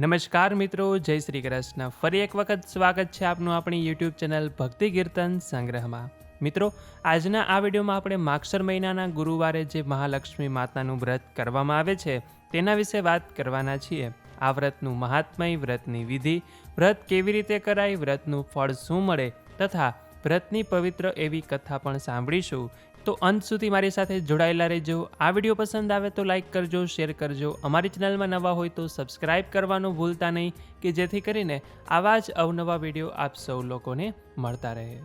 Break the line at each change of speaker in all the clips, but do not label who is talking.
નમસ્કાર મિત્રો, જય શ્રી કૃષ્ણ. ફરી એક વખત સ્વાગત છે આપનું આપણી યુટ્યુબ ચેનલ ભક્તિ કીર્તન સંગ્રહમાં. મિત્રો, આજના આ વિડીયોમાં આપણે માક્ષર મહિનાના ગુરુવારે જે મહાલક્ષ્મી માતાનું વ્રત કરવામાં આવે છે, તેના વિશે વાત કરવાના છીએ. આ વ્રતનું મહાત્મય વ્રતની વિધિ, વ્રત કેવી રીતે કરાય, વ્રતનું ફળ શું મળે, તથા વ્રતની પવિત્ર એવી કથા પણ સાંભળીશું. તો અંત સુધી મારી સાથે જોડાયેલા રહેજો. આ વીડિયો પસંદ આવે તો લાઇક કરજો, શેર કરજો. અમારી ચેનલમાં નવા હોય તો સબસ્ક્રાઇબ કરવાનું ભૂલતા નહીં કે જેથી કરીને આવા જ અવનવા વીડિયો આપ સૌ લોકોને મળતા રહે.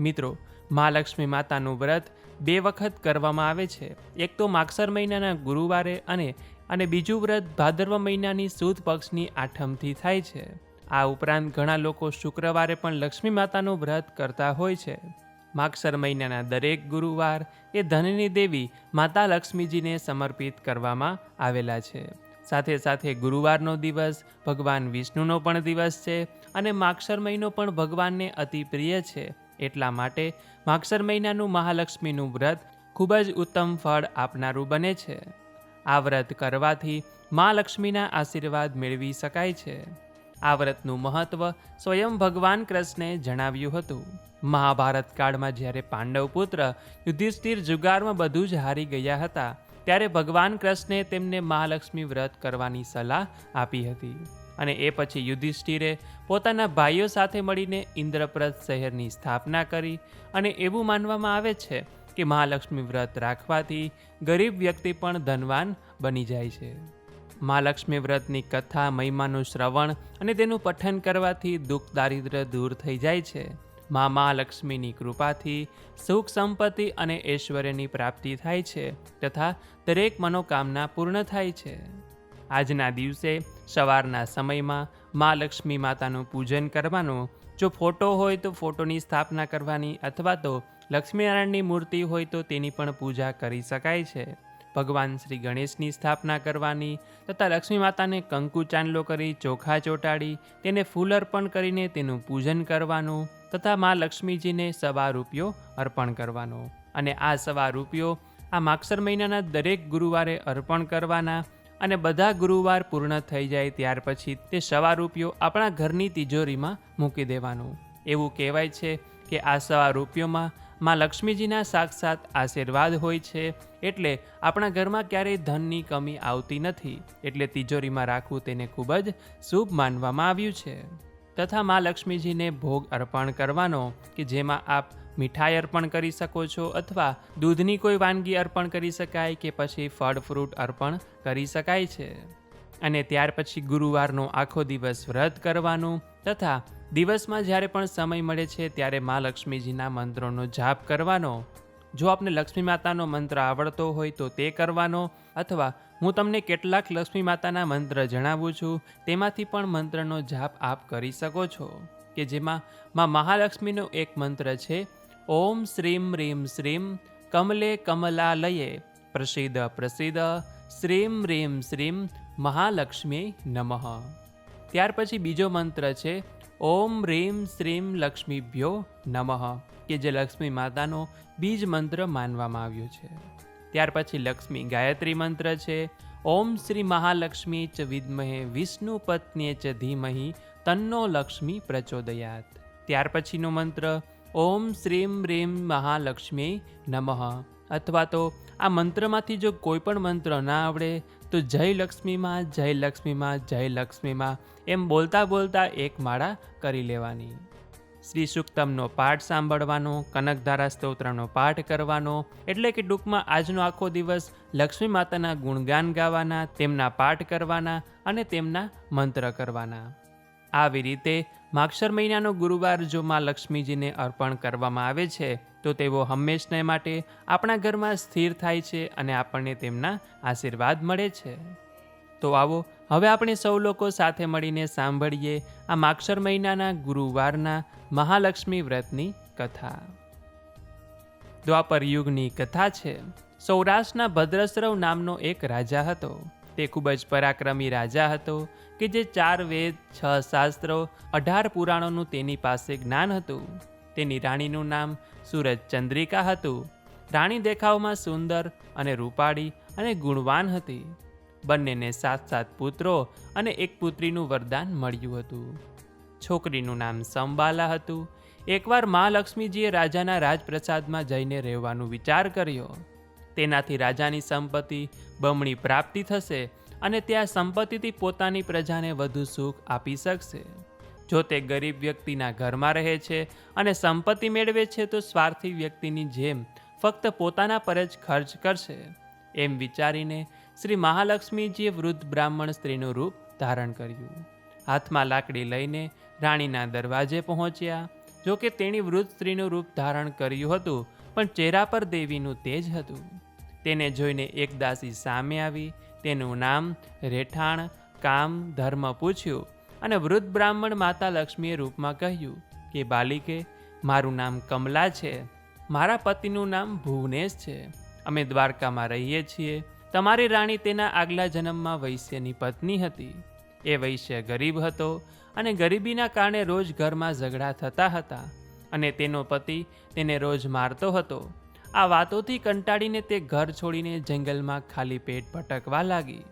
મિત્રો, મહાલક્ષ્મી માતાનું વ્રત બે વખત કરવામાં આવે છે. એક તો માગસર મહિનાના ગુરુવારે અને અને બીજું વ્રત ભાદરવા મહિનાની સુદ પક્ષની આઠમથી થાય છે. આ ઉપરાંત ઘણા લોકો શુક્રવારે પણ લક્ષ્મી માતાનું વ્રત કરતા હોય છે. માગસર મહિનાના દરેક ગુરુવાર એ ધનની દેવી માતા લક્ષ્મીજીને સમર્પિત કરવામાં આવેલા છે. સાથે સાથે ગુરુવારનો દિવસ ભગવાન વિષ્ણુનો પણ દિવસ છે અને માગસર મહિનો પણ ભગવાનને અતિ પ્રિય છે. એટલા માટે માગસર મહિનાનું મહાલક્ષ્મીનું વ્રત ખૂબ જ ઉત્તમ ફળ આપનારું બને છે. આ વ્રત કરવાથી મા લક્ષ્મીના આશીર્વાદ મેળવી શકાય છે. આ વ્રતનું મહત્વ સ્વયં ભગવાન કૃષ્ણે જણાવ્યું હતું. મહાભારત કાળમાં જ્યારે પાંડવ પુત્ર યુધિષ્ઠિર જુગારમાં બધું જ હારી ગયા હતા, ત્યારે ભગવાન કૃષ્ણે તેમને મહાલક્ષ્મી વ્રત કરવાની સલાહ આપી હતી અને એ પછી યુધિષ્ઠિરે પોતાના ભાઈઓ સાથે મળીને ઇન્દ્રપ્રસ્થ શહેરની સ્થાપના કરી અને એવું માનવામાં આવે છે કે મહાલક્ષ્મી વ્રત રાખવાથી ગરીબ વ્યક્તિ પણ ધનવાન બની જાય છે. મહાલક્ષ્મી વ્રતની કથા, મહિમાનું શ્રવણ અને તેનું પઠન કરવાથી દુઃખ દારિદ્ર્ય દૂર થઈ જાય છે. મા મહાલક્ષ્મીની કૃપાથી સુખ સંપત્તિ અને ઐશ્વર્યની પ્રાપ્તિ થાય છે તથા દરેક મનોકામના પૂર્ણ થાય છે. આજના દિવસે સવારના સમયમાં મા લક્ષ્મી માતાનું પૂજન કરવાનું, જો ફોટો હોય તો ફોટોની સ્થાપના કરવાની અથવા તો લક્ષ્મીનારાયણની મૂર્તિ હોય તો તેની પણ પૂજા કરી શકાય છે. ભગવાન શ્રી ગણેશની સ્થાપના કરવાની તથા લક્ષ્મી માતાને કંકુ ચાંદલો કરી ચોખા ચોંટાડી, તેને ફૂલ અર્પણ કરીને તેનું પૂજન કરવાનું તથા મા લક્ષ્મીજીને સવા રૂપિયો અર્પણ કરવાનો. અને આ સવા રૂપિયો આ માક્ષર મહિનાના દરેક ગુરુવારે અર્પણ કરવાના અને બધા ગુરુવાર પૂર્ણ થઈ જાય ત્યાર પછી તે સવા રૂપિયો આપણા ઘરની તિજોરીમાં મૂકી દેવાનું. એવું કહેવાય છે કે આ સવા રૂપિયોમાં માં લક્ષ્મીજીના સાક્ષાત આશીર્વાદ હોય છે, એટલે આપણા ઘરમાં ક્યારેય ધનની કમી આવતી નથી, એટલે તિજોરીમાં રાખવું તેને ખૂબ જ શુભ માનવામાં આવ્યું છે. તથા મા લક્ષ્મીજીને ભોગ અર્પણ કરવાનો, કે જેમાં આપ મીઠાઈ અર્પણ કરી શકો છો, અથવા દૂધની કોઈ વાનગી અર્પણ કરી શકાય, કે પછી ફળ ફ્રૂટ અર્પણ કરી શકાય છે. અને ત્યાર પછી ગુરુવારનો આખો દિવસ વ્રત કરવાનું, તથા દિવસમાં જ્યારે પણ સમય મળે છે ત્યારે મા લક્ષ્મીજીના મંત્રોનો જાપ કરવાનો. જો આપને લક્ષ્મી માતાનો મંત્ર આવડતો હોય તો તે કરવાનો અથવા હું તમને કેટલાક લક્ષ્મી માતાના મંત્ર જણાવું છું, તેમાંથી પણ મંત્રનો જાપ આપ કરી શકો છો. કે જેમાં માં મહાલક્ષ્મીનો એક મંત્ર છે, ઓમ શ્રીમ રીમ શ્રીમ કમલે કમલાલયે પ્રસિદ્ધ પ્રસિદ્ધ શ્રીમ રીમ શ્રીમ મહાલક્ષ્મી નમઃ. ત્યાર પછી બીજો મંત્ર છે ઓમ રીમ શ્રીમ લક્ષ્મીભ્યો નમઃ, કે જે લક્ષ્મી માતાનો બીજ મંત્ર માનવામાં આવ્યો છે. ત્યાર પછી લક્ષ્મી ગાયત્રી મંત્ર છે. ઓમ શ્રી મહાલક્ષ્મી ચ વિદ્મહે વિષ્ણુ પત્નીએ ચ ધીમહી તન્નો લક્ષ્મી પ્રચોદયાત. ત્યાર પછીનો મંત્ર, ઓમ શ્રીમ રીમ મહાલક્ષ્મી નમઃ, અથવા તો આ મંત્રમાંથી જો કોઈ પણ મંત્ર ના આવડે તો જય લક્ષ્મીમાં જય લક્ષ્મીમાં જય લક્ષ્મીમાં, એમ બોલતા બોલતા એક માળા કરી લેવાની. શ્રી સુક્તમનો પાઠ સાંભળવાનો કનકધારા સ્તોત્રનો પાઠ કરવાનો, એટલે કે ટૂંકમાં આજનો આખો દિવસ લક્ષ્મી માતાના ગુણગાન ગાવાના, તેમના પાઠ કરવાના અને તેમના મંત્ર કરવાના. આવી રીતે માક્ષર મહિનાનો ગુરુવાર જો માં લક્ષ્મીજીને અર્પણ કરવામાં આવે છે, તો તેઓ હંમેશને માટે આપણા ઘરમાં સ્થિર થાય છે અને આપણને તેમના આશીર્વાદ મળે છે. તો આવો, હવે આપણે સૌ લોકો સાથે મળીને સાંભળીએ આ માક્ષર મહિનાના ગુરુવારના મહાલક્ષ્મી વ્રતની કથા. દ્વાપર યુગની કથા છે. સૌરાષ્ટ્રના ભદ્રસ્રવ નામનો એક રાજા હતો. તે ખૂબ જ પરાક્રમી રાજા હતો કે જે ચાર વેદ, છ શાસ્ત્રો, અઢાર પુરાણોનું તેની પાસે જ્ઞાન હતું. તેની રાણીનું નામ સૂરજ ચંદ્રિકા હતું. રાણી દેખાવમાં સુંદર અને રૂપાળી અને ગુણવાન હતી. બંનેને સાત સાત પુત્રો અને એક પુત્રીનું વરદાન મળ્યું હતું. છોકરીનું નામ સંબાલા હતું. એકવાર મહાલક્ષ્મીજીએ રાજાના રાજપ્રસાદમાં જઈને રહેવાનું વિચાર કર્યો. તેનાથી રાજાની સંપત્તિ બમણી પ્રાપ્તિ થશે અને ત્યાં સંપત્તિથી પોતાની પ્રજાને વધુ સુખ આપી શકશે. જો તે ગરીબ વ્યક્તિના ઘરમાં રહે છે અને સંપત્તિ મેળવે છે, તો સ્વાર્થી વ્યક્તિની જેમ ફક્ત પોતાના પર જ ખર્ચ કરશે. એમ વિચારીને શ્રી મહાલક્ષ્મીજીએ વૃદ્ધ બ્રાહ્મણ સ્ત્રીનું રૂપ ધારણ કર્યું. હાથમાં લાકડી લઈને રાણીના દરવાજે પહોંચ્યા. જો કે તેણી વૃદ્ધ સ્ત્રીનું રૂપ ધારણ કર્યું હતું, પણ ચહેરા પર દેવીનું તેજ હતું. તેને જોઈને એક દાસી સામે આવી તેનું નામ રેઠાણ, કામ, ધર્મ પૂછ્યું અને વૃદ્ધ બ્રાહ્મણ માતા લક્ષ્મીએ રૂપમાં કહ્યું કે, બાલિકે, મારું નામ કમલા છે. મારા પતિનું નામ ભુવનેશ છે. અમે દ્વારકામાં રહીએ છીએ. તમારી રાણી તેના આગલા જન્મમાં વૈશ્યની પત્ની હતી. એ વૈશ્ય ગરીબ હતો અને ગરીબીના કારણે રોજ ઘરમાં ઝઘડા થતા હતા અને તેનો પતિ તેને રોજ મારતો હતો. આ વાતોથી કંટાળીને તે ઘર છોડીને જંગલમાં ખાલી પેટ ભટકવા લાગી.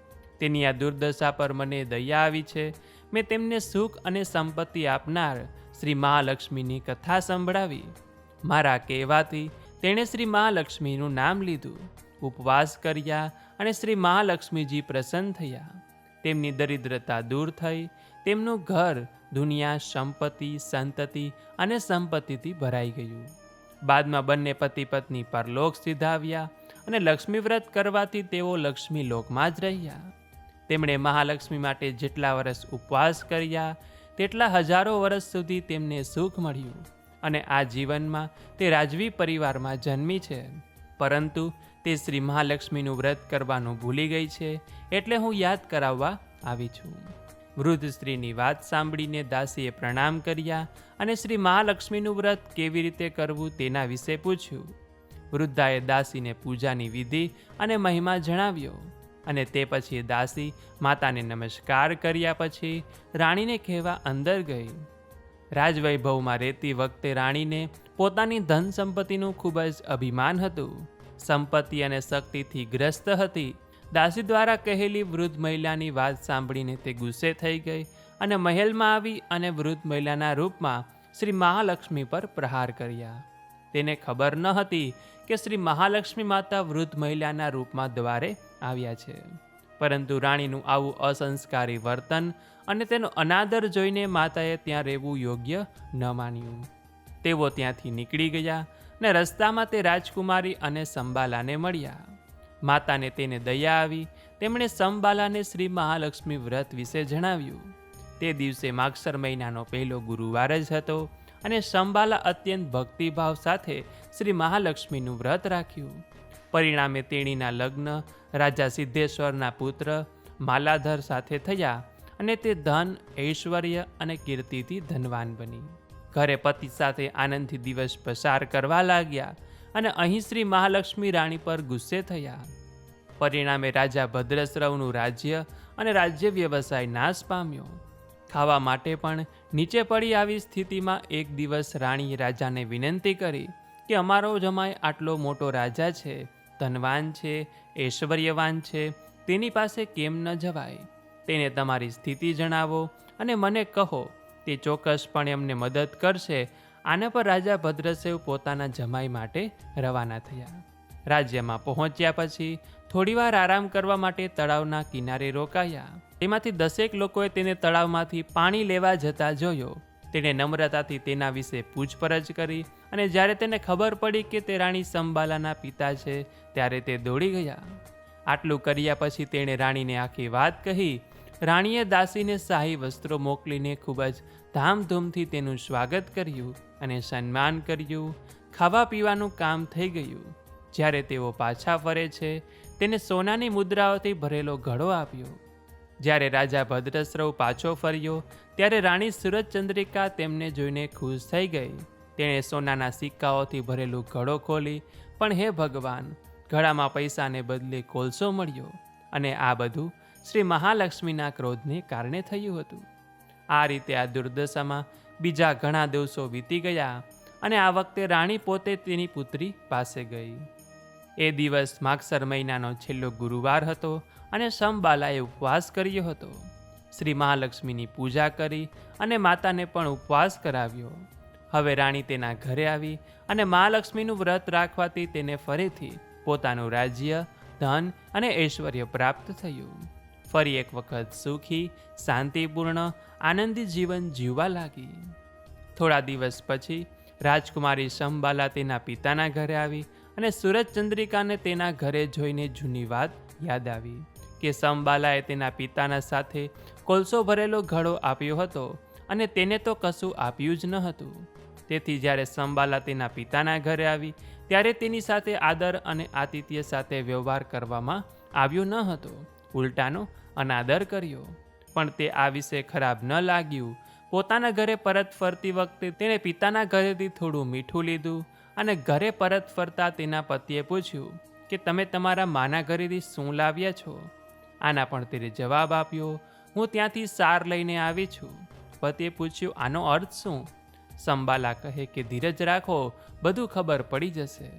તેની આ દુર્દશા પર મને દયા આવી છે. મેં તેમને સુખ અને સંપત્તિ આપનાર શ્રી મહાલક્ષ્મીની કથા સંભળાવી. મારા કહેવાથી તેણે શ્રી મહાલક્ષ્મીનું નામ લીધું. ઉપવાસ કર્યા અને શ્રી મહાલક્ષ્મીજી પ્રસન્ન થયા. તેમની દરિદ્રતા દૂર થઈ. તેમનું ઘર દુનિયા સંપત્તિ, સંતતિ અને સંપત્તિથી ભરાઈ ગયું. બાદમાં બંને પતિ પત્ની પરલોક સિધાવ્યા અને લક્ષ્મી વ્રત કરવાથી તેઓ લક્ષ્મી લોકમાં જ રહ્યા. તેમણે મહાલક્ષ્મી માટે જેટલા વર્ષ ઉપવાસ કર્યા, તેટલા હજારો વર્ષ સુધી તેમને સુખ મળ્યું અને આ જીવનમાં તે રાજવી પરિવારમાં જન્મી છે. પરંતુ તે શ્રી મહાલક્ષ્મીનું વ્રત કરવાનું ભૂલી ગઈ છે એટલે હું યાદ કરાવવા આવી છું. વૃદ્ધ સ્ત્રીની વાત સાંભળીને દાસીએ પ્રણામ કર્યા અને શ્રી મહાલક્ષ્મીનું વ્રત કેવી રીતે કરવું તેના વિશે પૂછ્યું. વૃદ્ધાએ દાસીને પૂજાની વિધિ અને મહિમા જણાવ્યો અને તે પછી દાસી માતાને નમસ્કાર કર્યા પછી રાણીને કહેવા અંદર ગઈ. રાજવૈભવમાં રહેતી વખતે રાણીને પોતાની ધન સંપત્તિનું ખૂબ જ અભિમાન હતું. સંપત્તિ અને શક્તિથી ગ્રસ્ત હતી દાસી દ્વારા કહેલી વૃદ્ધ મહિલાની વાત સાંભળીને તે ગુસ્સે થઈ ગઈ અને મહેલમાં આવી અને વૃદ્ધ મહિલાના રૂપમાં શ્રી મહાલક્ષ્મી પર પ્રહાર કર્યા. તેને ખબર ન હતી કે શ્રી મહાલક્ષ્મી માતા વૃદ્ધ મહિલાના રૂપમાં દ્વારે આવ્યા છે. પરંતુ રાણીનું આવું અસંસ્કારી વર્તન અને તેનો અનાદર જોઈને માતાએ ત્યાં રહેવું યોગ્ય ન માન્યું. તેઓ ત્યાંથી નીકળી ગયા ને રસ્તામાં તે રાજકુમારી અને સંબાલાને મળ્યા. માતાને તેને દયા આવી, તેમણે સંબાલાને શ્રી મહાલક્ષ્મી વ્રત વિશે જણાવ્યું. તે દિવસે માગસર મહિનાનો પહેલો ગુરુવાર જ હતો અને સંબાલા અત્યંત ભક્તિભાવ સાથે શ્રી મહાલક્ષ્મીનું વ્રત રાખ્યું. પરિણામે તેણીના લગ્ન રાજા સિદ્ધેશ્વરના પુત્ર માલાધર સાથે થયા અને તે ધન, ઐશ્વર્ય અને કીર્તિથી ધનવાન બની. ઘરે પતિ સાથે આનંદથી દિવસ પસાર કરવા લાગ્યા અને અહીં શ્રી મહાલક્ષ્મી રાણી પર ગુસ્સે થયા. પરિણામે રાજા ભદ્રશ્રવનું રાજ્ય અને રાજ્ય વ્યવસાય નાશ પામ્યો. ખાવા માટે પણ નીચે પડી આવી સ્થિતિમાં એક દિવસ રાણીએ રાજાને વિનંતી કરી કે અમારો જમાઈ આટલો મોટો રાજા છે, ધનવાન છે, ઐશ્વર્યવાન છે, તેની પાસે કેમ ન જવાય? તેને તમારી સ્થિતિ જણાવો અને મને કહો, તે ચોક્કસપણે અમને મદદ કરશે. આના પર રાજા ભદ્રસેવ પોતાના જમાઈ માટે રવાના થયા. રાજ્યમાં પહોંચ્યા પછી થોડીવાર આરામ કરવા માટે તળાવના કિનારે રોકાયા. તેમાંથી દસેક લોકોએ તેને તળાવમાંથી પાણી લેવા જતા જોયો. તેણે નમ્રતાથી તેના વિશે પૂછપરછ કરી અને જ્યારે તેને ખબર પડી કે તે રાણી સંબાલાના પિતા છે, ત્યારે તે દોડી ગયા. આટલું કર્યા પછી તેણે રાણીને આખી વાત કહી. રાણીએ દાસીને શાહી વસ્ત્રો મોકલીને ખૂબ જ ધામધૂમથી તેનું સ્વાગત કર્યું અને સન્માન કર્યું. ખાવા પીવાનું કામ થઈ ગયું. જ્યારે તેઓ પાછા ફરે છે, તેને સોનાની મુદ્રાઓથી ભરેલો ઘડો આપ્યો. જ્યારે રાજા ભદ્રશ્રવ પાછો ફર્યો, ત્યારે રાણી સુરજચંદ્રિકા તેમને જોઈને ખુશ થઈ ગઈ. તેણે સોનાના સિક્કાઓથી ભરેલું ઘડો ખોલી, પણ હે ભગવાન, ઘડામાં પૈસાને બદલે કોલસો મળ્યો અને આ બધું શ્રી મહાલક્ષ્મીના ક્રોધને કારણે થયું હતું. આ રીતે આ દુર્દશામાં બીજા ઘણા દિવસો વીતી ગયા અને આ વખતે રાણી પોતે તેની પુત્રી પાસે ગઈ. એ દિવસ માગસર મહિનાનો છેલ્લો ગુરુવાર હતો અને સમબાલાએ ઉપવાસ કર્યો હતો. શ્રી મહાલક્ષ્મીની પૂજા કરી અને માતાને પણ ઉપવાસ કરાવ્યો. હવે રાણી તેના ઘરે આવી અને મહાલક્ષ્મીનું વ્રત રાખવાથી તેને ફરીથી પોતાનું રાજ્ય, ધન અને ઐશ્વર્ય પ્રાપ્ત થયું. ફરી એક વખત સુખી, શાંતિપૂર્ણ, આનંદી જીવન જીવવા લાગી. થોડા દિવસ પછી રાજકુમારી સંબાલા તેના પિતાના ઘરે આવી અને સુરજ ચંદ્રિકાને તેના ઘરે જોઈને જૂની વાત યાદ આવી કે સંબાલાએ તેના પિતાના સાથે કોલસો ભરેલો ઘડો આપ્યો હતો અને તેને તો કશું આપ્યું જ ન હતું. તેથી જ્યારે સંબાલા તેના પિતાના ઘરે આવી, ત્યારે તેની સાથે આદર અને આતિથ્ય સાથે વ્યવહાર કરવામાં આવ્યો ન હતો, ઉલટાનો અનાદર કર્યો. પણ તે આ વિશે ખરાબ ન લાગ્યું. પોતાના ઘરે પરત ફરતી વખતે તેણે પિતાના ઘરેથી થોડું મીઠું લીધું અને ઘરે પરત ફરતા તેના પતિએ પૂછ્યું કે તમે તમારા માના ઘરેથી શું લાવ્યા છો? આના પણ તેને જવાબ આપ્યો, હું ત્યાંથી સાર લઈને આવી છું. પતિએ પૂછ્યું, આનો અર્થ શું? સંબાલા કહે કે, ધીરજ રાખો, બધું ખબર પડી જશે.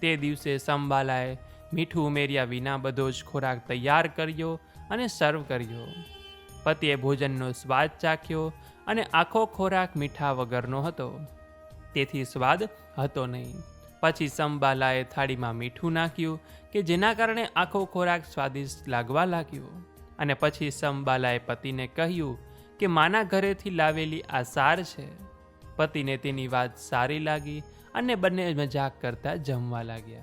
તે દિવસે સંબાલાએ મીઠું ઉમેર્યા વિના બધો જ ખોરાક તૈયાર કર્યો અને સર્વ કર્યો. પતિએ ભોજનનો સ્વાદ ચાખ્યો અને આખો ખોરાક મીઠા વગરનો હતો. તેથી સ્વાદ હતો નહીં. પછી સંબાલાએ થાળીમાં મીઠું નાખ્યું, કે જેના કારણે આખો ખોરાક સ્વાદિષ્ટ લાગવા લાગ્યો. અને પછી સંબાલાએ પતિને કહ્યું કે માના ઘરેથી લાવેલી આ સાર છે. પતિને તેની વાત સારી લાગી અને બંને મજાક કરતા જમવા લાગ્યા.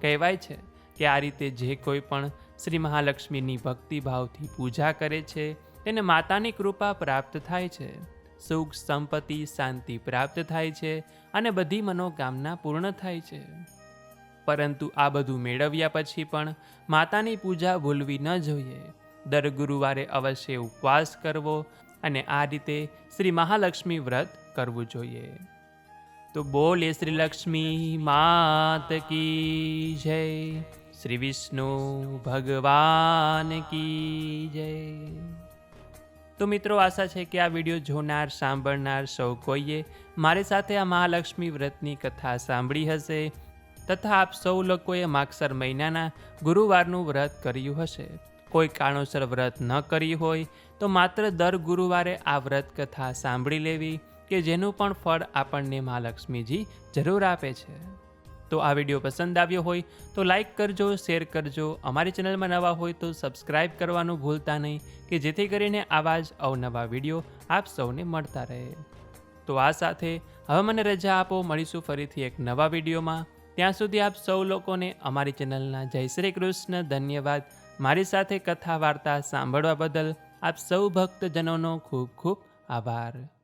કહેવાય છે કે આ રીતે જે કોઈ પણ શ્રી મહાલક્ષ્મીની ભક્તિભાવથી પૂજા કરે છે, તેને માતાની કૃપા પ્રાપ્ત થાય છે. સુખ, સંપત્તિ, શાંતિ પ્રાપ્ત થાય છે અને બધી મનોકામના પૂર્ણ થાય છે. પરંતુ આ બધું મેળવ્યા પછી પણ માતાની પૂજા ભૂલવી ન જોઈએ. દર ગુરુવારે અવશ્ય ઉપવાસ કરવો અને આ રીતે શ્રી મહાલક્ષ્મી વ્રત કરવું જોઈએ. તો બોલે શ્રી લક્ષ્મી, માત કી જય. શ્રી વિષ્ણુ ભગવાન કી જય. તો મિત્રો, આશા છે કે આ વીડિયો જોનાર, સાંભળનાર સૌ કોઈએ મારી સાથે આ મહાલક્ષ્મી વ્રતની કથા સાંભળી હશે તથા આપ સૌ લોકોએ માગસર મહિનાના ગુરુવારનું વ્રત કર્યું હશે. કોઈ કારણોસર વ્રત ન કર્યું હોય તો માત્ર દર ગુરુવારે આ વ્રત કથા સાંભળી લેવી કે જેનું પણ ફળ આપણને મહાલક્ષ્મીજી જરૂર આપે છે. તો આ વીડિયો પસંદ આવ્યો હોય તો લાઈક કરજો, શેર કરજો. અમારી ચેનલમાં નવા હોય તો સબસ્ક્રાઈબ કરવાનું ભૂલતા નહીં કે જેથી કરીને આવા જ અવનવા વીડિયો આપ સૌને મળતા રહે. તો આ સાથે હવે મને રજા આપો. મળીશું ફરીથી એક નવા વિડીયોમાં. ત્યાં સુધી આપ સૌ લોકોને અમારી ચેનલના જય શ્રી કૃષ્ણ. ધન્યવાદ. મારી સાથે કથા વાર્તા સાંભળવા બદલ આપ સૌ ભક્તજનોનો ખૂબ ખૂબ આભાર.